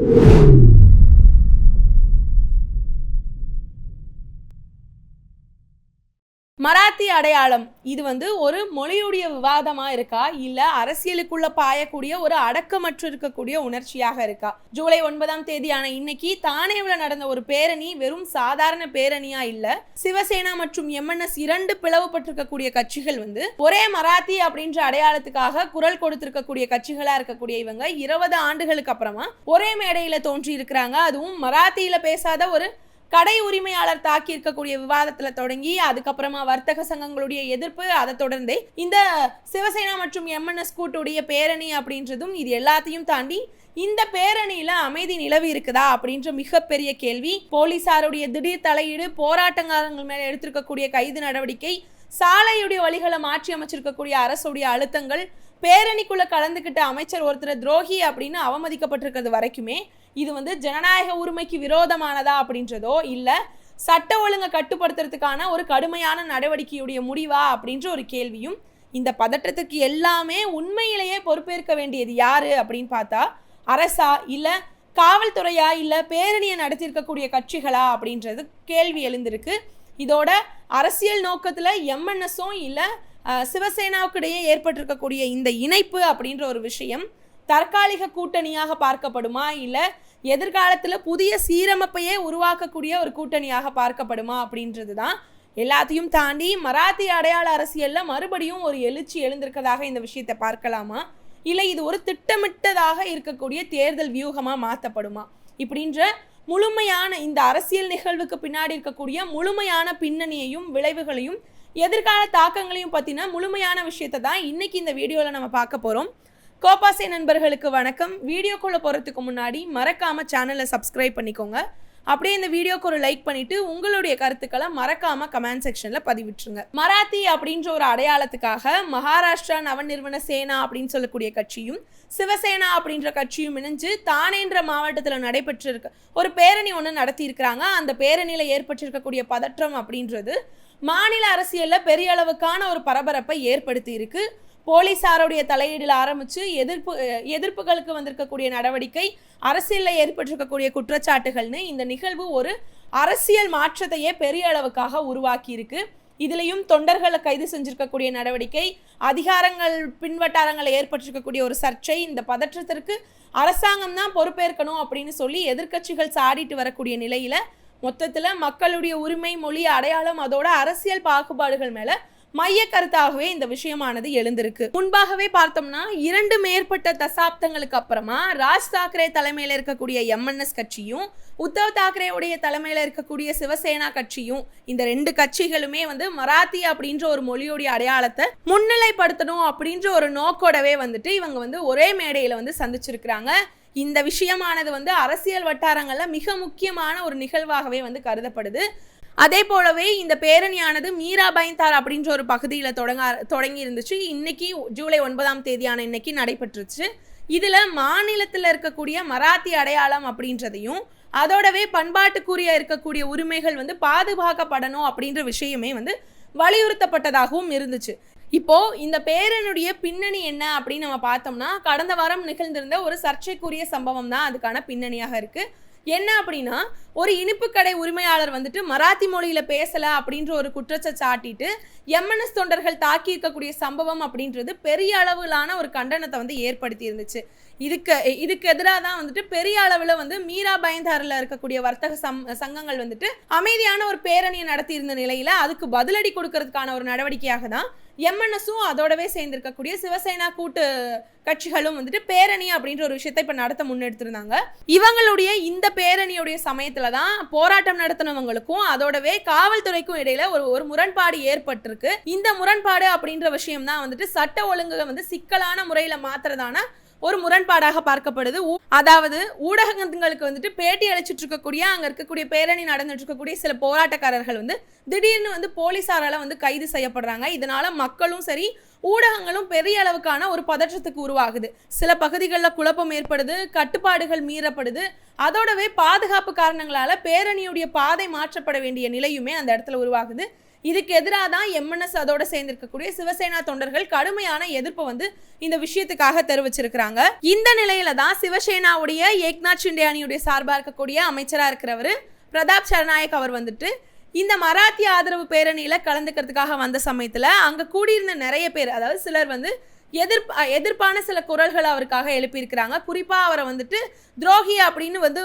மராத்தி அடையாளம். இது வந்து ஒரு மொழியுடைய விவாதமா இருக்கா? இல்லை அரசியலுக்குள்ள பாயக்கூடிய ஒரு அடக்கமற்று இருக்கக்கூடிய உணர்ச்சியாக இருக்கா? ஜூலை ஒன்பதாம் தேதியான இன்னைக்கு தானேவில் நடந்த ஒரு பேரணி வெறும் சாதாரண பேரணியா இல்லை சிவசேனா மற்றும் எம்என்எஸ் இரண்டு பிளவுபட்டிருக்கக்கூடிய கட்சிகள் வந்து ஒரே மராத்தி அப்படின்ற அடையாளத்துக்காக குரல் கொடுத்திருக்கக்கூடிய கட்சிகளா இருக்கக்கூடிய இவங்க இருபது ஆண்டுகளுக்கு அப்புறமா ஒரே மேடையில தோன்றி இருக்கிறாங்க அதுவும் மராத்தியில பேசாத ஒரு கடை உரிமையாளர் தாக்கி இருக்கக்கூடிய விவாதத்துல தொடங்கி அதுக்கப்புறமா வர்த்தக சங்கங்களுடைய எதிர்ப்பு அதை தொடர்ந்து இந்த சிவசேனா மற்றும் எம்என்எஸ் கூட்டுடைய பேரணி அப்படின்றதும் இது எல்லாத்தையும் தாண்டி இந்த பேரணியில அமைதி நிலவி இருக்குதா அப்படின்ற மிகப்பெரிய கேள்வி. போலீசாருடைய திடீர் தலையீடு போராட்டக்காரங்கள் மேல எடுத்திருக்கக்கூடிய கைது நடவடிக்கை சாலையுடைய வழிகளை மாற்றி அமைச்சிருக்கக்கூடிய அரசுடைய அழுத்தங்கள் பேரணிக்குள்ளே கலந்துக்கிட்ட அமைச்சர் ஒருத்தர் துரோகி அப்படின்னு அவமதிக்கப்பட்டிருக்கிறது வரைக்குமே இது வந்து ஜனநாயக உரிமைக்கு விரோதமானதா அப்படின்றதோ இல்லை சட்ட ஒழுங்கை கட்டுப்படுத்துறதுக்கான ஒரு கடுமையான நடவடிக்கையுடைய முடிவா அப்படின்ற ஒரு கேள்வியும் இந்த பதற்றத்துக்கு எல்லாமே உண்மையிலேயே பொறுப்பேற்க வேண்டியது யாரு அப்படின்னு பார்த்தா அரசா இல்லை காவல்துறையா இல்லை பேரணியை நடத்தியிருக்கக்கூடிய கட்சிகளா அப்படின்றது கேள்வி எழுந்திருக்கு. இதோட அரசியல் நோக்கத்தில் எம்என்எஸும் இல்லை சிவசேனாவுக்கு இடையே ஏற்பட்டிருக்கக்கூடிய இந்த இணைப்பு அப்படின்ற ஒரு விஷயம் தற்காலிக கூட்டணியாக பார்க்கப்படுமா? இல்லை எதிர்காலத்தில் புதிய சீரமைப்பையே உருவாக்கக்கூடிய ஒரு கூட்டணியாக பார்க்கப்படுமா? அப்படின்றது தான் எல்லாத்தையும் தாண்டி மராத்தி அடையாள அரசியலில் மறுபடியும் ஒரு எழுச்சி எழுந்திருக்கதாக இந்த விஷயத்தை பார்க்கலாமா? இல்லை இது ஒரு திட்டமிட்டதாக இருக்கக்கூடிய தேர்தல் வியூகமாக மாற்றப்படுமா இப்படின்ற முழுமையான இந்த அரசியல் நிகழ்வுக்கு பின்னாடி இருக்கக்கூடிய முழுமையான பின்னணியையும் விளைவுகளையும் எதிர்கால தாக்கங்களையும் பற்றின முழுமையான விஷயத்தை தான் இன்றைக்கி இந்த வீடியோவில் நம்ம பார்க்க போகிறோம் கோபாசே நண்பர்களுக்கு வணக்கம். வீடியோக்குள்ளே போகிறதுக்கு முன்னாடி மறக்காமல் சேனலை சப்ஸ்கிரைப் பண்ணிக்கோங்க. அப்படியே இந்த வீடியோக்கு ஒரு லைக் பண்ணிட்டு உங்களுடைய கருத்துக்களை மறக்காம கமெண்ட் செக்ஷன்ல பதிவிட்டுருங்க. மராத்தி அப்படின்ற ஒரு அடையாளத்துக்காக மகாராஷ்டிரா நவநிறுவன சேனா அப்படின்னு சொல்லக்கூடிய கட்சியும் சிவசேனா அப்படின்ற கட்சியும் இணைஞ்சு தானேன்ற மாவட்டத்தில் நடைபெற்றிருக்க ஒரு பேரணி ஒன்று நடத்தி இருக்கிறாங்க அந்த பேரணியில் ஏற்பட்டிருக்கக்கூடிய பதற்றம் அப்படின்றது மாநில அரசியலில் பெரிய அளவுக்கான ஒரு பரபரப்பை ஏற்படுத்தி இருக்கு. போலீசாருடைய தலையீடில் ஆரம்பித்து எதிர்ப்பு எதிர்ப்புகளுக்கு வந்திருக்கக்கூடிய நடவடிக்கை அரசியலில் ஏற்பட்டிருக்கக்கூடிய குற்றச்சாட்டுகள்னு இந்த நிகழ்வு ஒரு அரசியல் மாற்றத்தையே பெரிய அளவுக்காக உருவாக்கியிருக்கு இதுலேயும் தொண்டர்களை கைது செஞ்சிருக்கக்கூடிய நடவடிக்கை அதிகாரங்கள் பின்வட்டாரங்களை ஏற்பட்டிருக்கக்கூடிய ஒரு சர்ச்சை இந்த பதற்றத்திற்கு அரசாங்கம் தான் பொறுப்பேற்கணும் அப்படின்னு சொல்லி எதிர்க்கட்சிகள் சாடிட்டு வரக்கூடிய நிலையில் மொத்தத்தில் மக்களுடைய உரிமை மொழி அடையாளம் அதோட அரசியல் பாகுபாடுகள் மேலே மைய கருத்தாகவே இந்த விஷயமானது எழுந்திருக்கு. முன்பாகவே பார்த்தோம்னா இரண்டு மேற்பட்ட தசாப்தங்களுக்கு அப்புறமா ராஜ் தாக்கரே தலைமையில் இருக்கக்கூடிய எம்என்எஸ் கட்சியும் உத்தவ் தாக்கரேவுடைய தலைமையில் இருக்கக்கூடிய சிவசேனா கட்சியும் இந்த ரெண்டு கட்சிகளுமே வந்து மராத்தி அப்படின்ற ஒரு மொழியுடைய அடையாளத்தை முன்னிலைப்படுத்தணும் அப்படின்ற ஒரு நோக்கோடவே வந்துட்டு இவங்க வந்து ஒரே மேடையில் வந்து சந்திச்சிருக்கிறாங்க. இந்த விஷயமானது வந்து அரசியல் வட்டாரங்களில் மிக முக்கியமான ஒரு நிகழ்வாகவே வந்து கருதப்படுது. அதே போலவே இந்த பேரணியானது மீரா பைந்தார் அப்படின்ற ஒரு பகுதியில் தொடங்க தொடங்கி இருந்துச்சு இன்னைக்கு ஜூலை ஒன்பதாம் தேதியான இன்னைக்கு நடைபெற்றுச்சு. இதில் மாநிலத்தில் இருக்கக்கூடிய மராத்தி அடையாளம் அப்படின்றதையும் அதோடவே பண்பாட்டுக்குரிய இருக்கக்கூடிய உரிமைகள் வந்து பாதுகாக்கப்படணும் அப்படின்ற விஷயமே வந்து வலியுறுத்தப்பட்டதாகவும் இருந்துச்சு. இப்போ இந்த பேரனுடைய பின்னணி என்ன அப்படின்னு நம்ம பார்த்தோம்னா கடந்த வாரம் நிகழ்ந்திருந்த ஒரு சர்ச்சைக்குரிய சம்பவம் தான் அதுக்கான பின்னணியாக இருக்கு. என்ன அப்படின்னா ஒரு இனிப்பு கடை உரிமையாளர் வந்துட்டு மராத்தி மொழியில பேசல அப்படின்ற ஒரு குற்றத்தை சாட்டிட்டு எம்என்எஸ் தொண்டர்கள் தாக்கி இருக்கக்கூடிய சம்பவம் அப்படின்றது பெரிய அளவிலான ஒரு கண்டனத்தை வந்து ஏற்படுத்தி இருந்துச்சு இதுக்கு இதுக்கு எதிராக தான் வந்துட்டு பெரிய அளவில் வந்து மீரா பயந்தாரில் இருக்கக்கூடிய வர்த்தக சம் சங்கங்கள் வந்துட்டு அமைதியான ஒரு பேரணியை நடத்தி இருந்த அதுக்கு பதிலடி கொடுக்கறதுக்கான ஒரு நடவடிக்கையாக தான் எம்என்எஸும் அதோடவே சேர்ந்திருக்கக்கூடிய சிவசேனா கூட்டு கட்சிகளும் வந்துட்டு பேரணி அப்படின்ற ஒரு விஷயத்தை இப்போ நடத்த முன்னெடுத்திருந்தாங்க. இவங்களுடைய இந்த பேரணியுடைய சமயத்தில் தான் போராட்டம் நடத்தினவங்களுக்கும் அதோடவே காவல்துறைக்கும் இடையில ஒரு ஒரு முரண்பாடு ஏற்பட்டிருக்கு. இந்த முரண்பாடு அப்படின்ற விஷயம் தான் வந்துட்டு சட்ட ஒழுங்குகளை வந்து சிக்கலான முறையில் மாத்துறதான ஒரு முரண்பாடாக பார்க்கப்படுது. அதாவது ஊடகங்களுக்கு வந்துட்டு பேட்டி அழைச்சிட்டு இருக்கக்கூடிய அங்க இருக்கக்கூடிய பேரணி நடந்துட்டு இருக்கக்கூடிய சில போராட்டக்காரர்கள் வந்து திடீர்னு வந்து போலீசாரால வந்து கைது செய்யப்படுறாங்க. இதனால மக்களும் சரி ஊடகங்களும் பெரிய அளவுக்கான ஒரு பதற்றத்துக்கு உருவாகுது. சில பகுதிகளில் குழப்பம் ஏற்படுது கட்டுப்பாடுகள் மீறப்படுது. அதோடவே பாதுகாப்பு காரணங்களால பேரணியுடைய பாதை மாற்றப்பட வேண்டிய நிலையுமே அந்த இடத்துல உருவாகுது. இதுக்கு எதிராக தான் எம்என்எஸ் அதோட சேர்ந்திருக்கக்கூடிய சிவசேனா தொண்டர்கள் கடுமையான எதிர்ப்பு வந்து இந்த விஷயத்துக்காக தெரிவிச்சிருக்கிறாங்க. இந்த நிலையில தான் சிவசேனாவுடைய ஏக்நாத் ஷிண்டே அணியுடைய சார்பாக இருக்கக்கூடிய அமைச்சராக இருக்கிறவர் பிரதாப் சரநாயக் அவர் வந்துட்டு இந்த மராத்தி ஆதரவு பேரணியில கலந்துக்கிறதுக்காக வந்த சமயத்துல அங்க கூடியிருந்த நிறைய பேர் அதாவது சிலர் வந்து எதிர்ப் எதிர்ப்பான சில குரல்களை அவருக்காக எழுப்பியிருக்கிறாங்க. குறிப்பாக அவரை வந்துட்டு துரோகி அப்படின்னு வந்து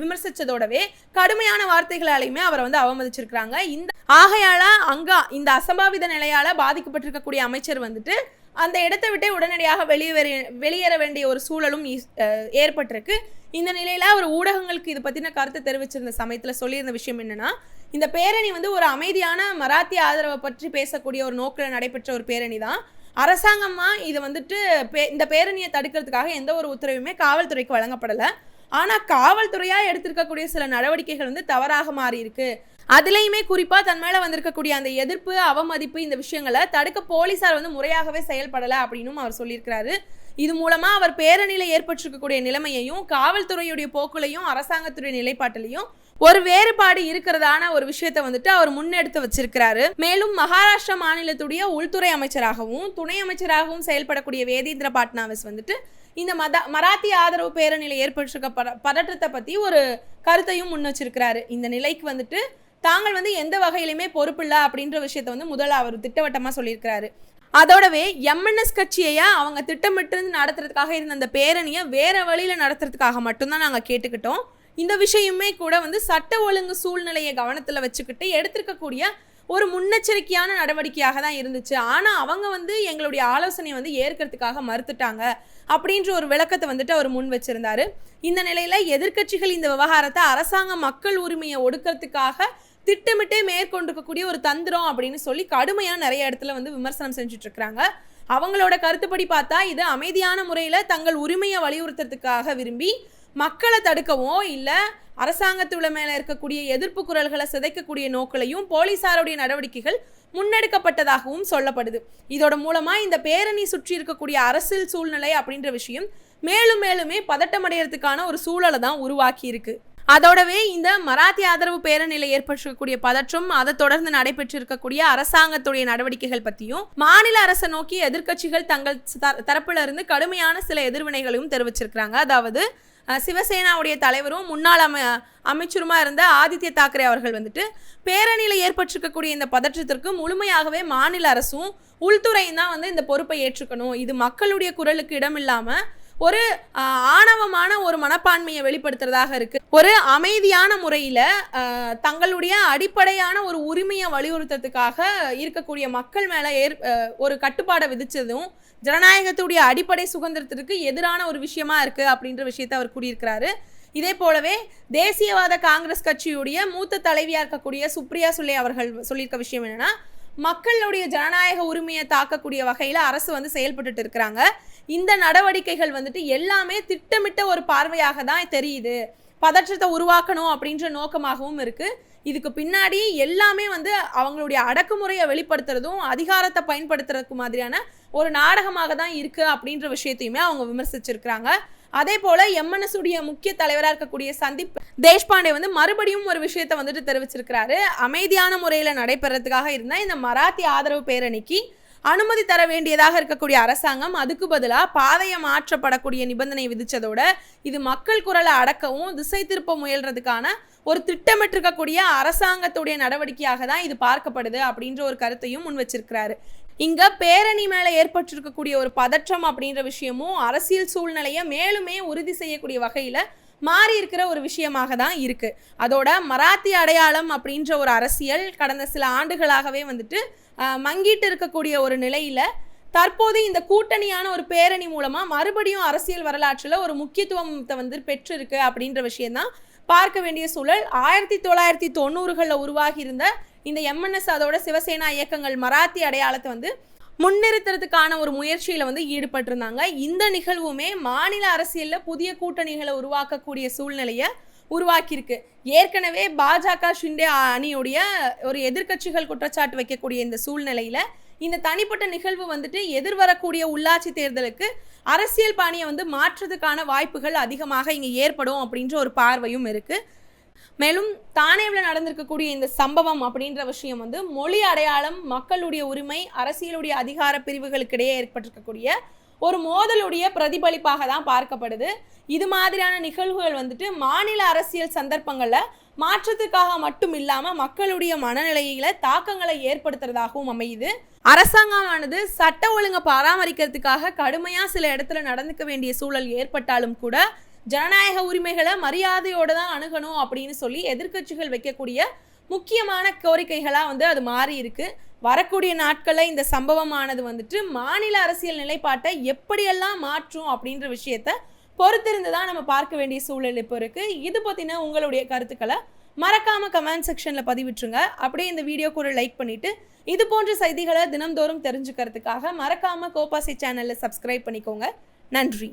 விமர்சிச்சதோடவே கடுமையான வார்த்தைகளாலையுமே அவரை வந்து அவமதிச்சிருக்கிறாங்க. இந்த ஆகையால் அங்கே இந்த அசம்பாவித நிலையால் பாதிக்கப்பட்டிருக்கக்கூடிய அமைச்சர் வந்துட்டு அந்த இடத்தை விட்டு உடனடியாக வெளியேற வெளியேற வேண்டிய ஒரு சூழலும் இஸ்- ஏற்பட்டிருக்கு. இந்த நிலையில் அவர் ஊடகங்களுக்கு இதை பற்றின கருத்தை தெரிவிச்சிருந்த சமயத்தில் சொல்லியிருந்த விஷயம் என்னென்னா இந்த பேரணி வந்து ஒரு அமைதியான மராத்திய ஆதரவை பற்றி பேசக்கூடிய ஒரு நோக்கில் நடைபெற்ற ஒரு பேரணி தான் அரசாங்கமாக இதை வந்துட்டு பே- இந்த பேரணியை தடுக்கிறதுக்காக எந்த ஒரு உத்தரவுமே காவல்துறைக்கு வழங்கப்படலை. ஆனால் காவல்துறையாக எடுத்திருக்கக்கூடிய சில நடவடிக்கைகள் வந்து தவறாக மாறி இருக்கு அதுலேயுமே குறிப்பாக தன் மேலே வந்திருக்கக்கூடிய அந்த எதிர்ப்பு அவமதிப்பு இந்த விஷயங்களை தடுக்க போலீசார் வந்து முறையாகவே செயல்படலை அப்படின்னும் அவர் சொல்லியிருக்கிறாரு. இது மூலமாக அவர் பேரணியில் ஏற்பட்டிருக்கக்கூடிய நிலைமையையும் காவல்துறையுடைய போக்குலையும் அரசாங்கத்துடைய நிலைப்பாட்டிலையும் ஒரு வேறுபாடு இருக்கிறதான ஒரு விஷயத்தை வந்துட்டு அவர் முன்னெடுத்து வச்சிருக்கிறாரு. மேலும் மகாராஷ்டிரா மாநிலத்துடைய உள்துறை அமைச்சராகவும் துணை அமைச்சராகவும் செயல்படக்கூடிய வேதேந்திர பாட்னாவிஸ் வந்துட்டு இந்த மத மராத்தி ஆதரவு பேரணியில் ஏற்பட்டிருக்க பதற்றத்தை பத்தி ஒரு கருத்தையும் முன் வச்சிருக்கிறாரு. இந்த நிலைக்கு வந்துட்டு தாங்கள் வந்து எந்த வகையிலுமே பொறுப்பில்ல அப்படின்ற விஷயத்த வந்து முதல்ல அவர் திட்டவட்டமாக சொல்லியிருக்கிறாரு. அதோடவே எம்என்எஸ் கட்சியை அவங்க திட்டமிட்டு நடத்துறதுக்காக இருந்த அந்த பேரணியை வேற வழியில நடத்துறதுக்காக மட்டும்தான் நாங்கள் கேட்டுக்கிட்டோம். இந்த விஷயமே கூட வந்து சட்ட ஒழுங்கு சூழ்நிலையை கவனத்தில் வச்சுக்கிட்டு எடுத்திருக்கக்கூடிய ஒரு முன்னெச்சரிக்கையான நடவடிக்கையாக தான் இருந்துச்சு. ஆனால் அவங்க வந்து எங்களுடைய ஆலோசனையை வந்து ஏற்கிறதுக்காக மறுத்துட்டாங்க அப்படின்ற ஒரு விளக்கத்தை வந்துட்டு அவர் முன் வச்சிருந்தாரு. இந்த நிலையில் எதிர்க்கட்சிகள் இந்த விவகாரத்தை அரசாங்க மக்கள் உரிமையை ஒடுக்கிறதுக்காக திட்டமிட்டே மேற்கொண்டிருக்கக்கூடிய ஒரு தந்திரம் அப்படின்னு சொல்லி கடுமையாக நிறைய இடத்துல வந்து விமர்சனம் செஞ்சுட்டு இருக்கிறாங்க அவங்களோட கருத்துப்படி பார்த்தா இது அமைதியான முறையில் தங்கள் உரிமையை வலியுறுத்துறதுக்காக விரும்பி மக்களை தடுக்கவோ இல்லை அரசாங்கத்துல மேலே இருக்கக்கூடிய எதிர்ப்பு குரல்களை சிதைக்கக்கூடிய நோக்களையும் போலீசாருடைய நடவடிக்கைகள் முன்னெடுக்கப்பட்டதாகவும் சொல்லப்படுது. இதோட மூலமாக இந்த பேரணி சுற்றி இருக்கக்கூடிய அரசியல் சூழ்நிலை அப்படின்ற விஷயம் மேலும் மேலுமே பதட்டமடைகிறதுக்கான ஒரு சூழலை தான் உருவாக்கி இருக்கு. அதோடவே இந்த மராத்தி ஆதரவு பேரணியில் ஏற்பட்டிருக்கக்கூடிய பதற்றம் அதை தொடர்ந்து நடைபெற்றிருக்கக்கூடிய அரசாங்கத்துடைய நடவடிக்கைகள் பற்றியும் மாநில அரசை நோக்கி எதிர்க்கட்சிகள் தங்கள் த- தரப்புல இருந்து கடுமையான சில எதிர்வினைகளையும் தெரிவிச்சிருக்கிறாங்க. அதாவது சிவசேனாவுடைய தலைவரும் முன்னாள் அமை அமைச்சருமா இருந்த ஆதித்ய தாக்கரே அவர்கள் வந்துட்டு பேரணியில் ஏற்பட்டிருக்கக்கூடிய இந்த பதற்றத்திற்கு முழுமையாகவே மாநில அரசும் உள்துறையும் தான் வந்து இந்த பொறுப்பை ஏற்றுக்கணும். இது மக்களுடைய குரலுக்கு இடம் ஒரு ஆணவமான ஒரு மனப்பான்மையை வெளிப்படுத்துறதாக இருக்கு. ஒரு அமைதியான முறையில தங்களுடைய அடிப்படையான ஒரு உரிமையை வலியுறுத்துறதுக்காக இருக்கக்கூடிய மக்கள் மேலே ஏற் ஒரு கட்டுப்பாடை விதிச்சதும் ஜனநாயகத்துடைய அடிப்படை சுதந்திரத்திற்கு எதிரான ஒரு விஷயமா இருக்கு அப்படின்ற விஷயத்தை அவர் கூறியிருக்கிறாரு. இதே போலவே தேசியவாத காங்கிரஸ் கட்சியுடைய மூத்த தலைவியாக இருக்கக்கூடிய சுப்ரியா சுலே அவர்கள் சொல்லியிருக்க விஷயம் என்னன்னா மக்களுடைய ஜனநாயக உரிமையை தாக்கக்கூடிய வகையில் அரசு வந்து செயல்பட்டுட்டு இருக்கிறாங்க. இந்த நடவடிக்கைகள் வந்துட்டு எல்லாமே திட்டமிட்ட ஒரு பார்வையாக தான் தெரியுது. பதற்றத்தை உருவாக்கணும் அப்படின்ற நோக்கமாகவும் இருக்குது இதுக்கு பின்னாடி எல்லாமே வந்து அவங்களுடைய அடக்குமுறையை வெளிப்படுத்துறதும் அதிகாரத்தை பயன்படுத்துறதுக்கு மாதிரியான ஒரு நாடகமாக தான் இருக்குது அப்படின்ற விஷயத்தையுமே அவங்க விமர்சிச்சிருக்கிறாங்க. அதே போல எம்என்எஸ் உடைய முக்கிய தலைவராக இருக்கக்கூடிய சந்தீப் தேஷ்பாண்டே வந்து மறுபடியும் ஒரு விஷயத்த வந்துட்டு தெரிவிச்சிருக்கிறாரு. அமைதியான முறையில் நடைபெறதுக்காக இருந்தால் இந்த மராத்தி ஆதரவு பேரணிக்கு அனுமதி தர வேண்டியதாக இருக்கக்கூடிய அரசாங்கம் அதுக்கு பதிலாக பாதையை மாற்றப்படக்கூடிய நிபந்தனை விதித்ததோட இது மக்கள் குரலை அடக்கவும் திசை திருப்ப முயல்றதுக்கான ஒரு திட்டமிட்டிருக்கக்கூடிய அரசாங்கத்துடைய நடவடிக்கையாக தான் இது பார்க்கப்படுது அப்படின்ற ஒரு கருத்தையும் முன் வச்சிருக்கிறாரு. இங்க பேரணி மேல ஏற்பட்டிருக்கக்கூடிய ஒரு பதற்றம் அப்படின்ற விஷயமும் அரசியல் சூழ்நிலையை மேலுமே உறுதி செய்யக்கூடிய வகையில மாறி இருக்கிற ஒரு விஷயமாக தான் இருக்கு. அதோட மராத்தி அடையாளம் அப்படின்ற ஒரு அரசியல் கடந்த சில ஆண்டுகளாகவே வந்துட்டு மங்கிட்டு இருக்கக்கூடிய ஒரு நிலையில் தற்போது இந்த கூட்டணியான ஒரு பேரணி மூலமாக மறுபடியும் அரசியல் வரலாற்றில் ஒரு முக்கியத்துவத்தை வந்து பெற்றிருக்கு அப்படின்ற விஷயந்தான் பார்க்க வேண்டிய சூழல். ஆயிரத்தி தொள்ளாயிரத்தி தொண்ணூறுகளில் உருவாகி இருந்த இந்த எம்என்எஸ் அதோட சிவசேனா இயக்கங்கள் மராத்தி அடையாளத்தை வந்து முன்னிறுத்துறதுக்கான ஒரு முயற்சியில் வந்து ஈடுபட்டிருந்தாங்க. இந்த நிகழ்வுமே மாநில அரசியலில் புதிய கூட்டணிகளை உருவாக்கக்கூடிய சூழ்நிலையை உருவாக்கியிருக்கு. ஏற்கனவே பாஜக ஷிண்டே அணியுடைய ஒரு எதிர்க்கட்சிகள் குற்றச்சாட்டு வைக்கக்கூடிய இந்த சூழ்நிலையில் இந்த தனிப்பட்ட நிகழ்வு வந்துட்டு எதிர்வரக்கூடிய உள்ளாட்சி தேர்தலுக்கு அரசியல் பாணியை வந்து மாற்றுறதுக்கான வாய்ப்புகள் அதிகமாக இங்கே ஏற்படும் அப்படின்ற ஒரு பார்வையும் இருக்குது மேலும் தானேவில் நடந்திருக்கக்கூடிய இந்த சம்பவம் அப்படின்ற விஷயம் வந்து மொழி அடையாளம் மக்களுடைய உரிமை அரசியலுடைய அதிகார பிரிவுகளுக்கிடையே ஏற்பட்டிருக்கக்கூடிய ஒரு மோதலுடைய பிரதிபலிப்பாக தான் பார்க்கப்படுது. இது மாதிரியான நிகழ்வுகள் வந்துட்டு மாநில அரசியல் சந்தர்ப்பங்களில் மாற்றத்துக்காக மட்டும் இல்லாமல் மக்களுடைய மனநிலையில தாக்கங்களை ஏற்படுத்துறதாகவும் அமையுது. அரசாங்கமானது சட்ட ஒழுங்கை பராமரிக்கிறதுக்காக கடுமையாக சில இடத்துல நடந்துக்க வேண்டிய சூழல் ஏற்பட்டாலும் கூட ஜனநாயக உரிமைகளை மரியாதையோடு தான் அணுகணும் அப்படின்னு சொல்லி எதிர்க்கட்சிகள் வைக்கக்கூடிய முக்கியமான கோரிக்கைகளாக வந்து அது மாறி இருக்கு. வரக்கூடிய நாட்களில் இந்த சம்பவமானது வந்துட்டு மாநில அரசியல் நிலைப்பாட்டை எப்படியெல்லாம் மாற்றும் அப்படின்ற விஷயத்த பொறுத்திருந்து தான் நம்ம பார்க்க வேண்டிய சூழல் இப்போ இருக்குது இது பற்றின உங்களுடைய கருத்துக்களை மறக்காம கமெண்ட் செக்ஷனில் பதிவிட்டுருங்க. அப்படியே இந்த வீடியோ கூட லைக் பண்ணிவிட்டு இது போன்ற செய்திகளை தினம்தோறும் தெரிஞ்சுக்கிறதுக்காக மறக்காமல் கோபாசி சேனலில் சப்ஸ்கிரைப் பண்ணிக்கோங்க. நன்றி.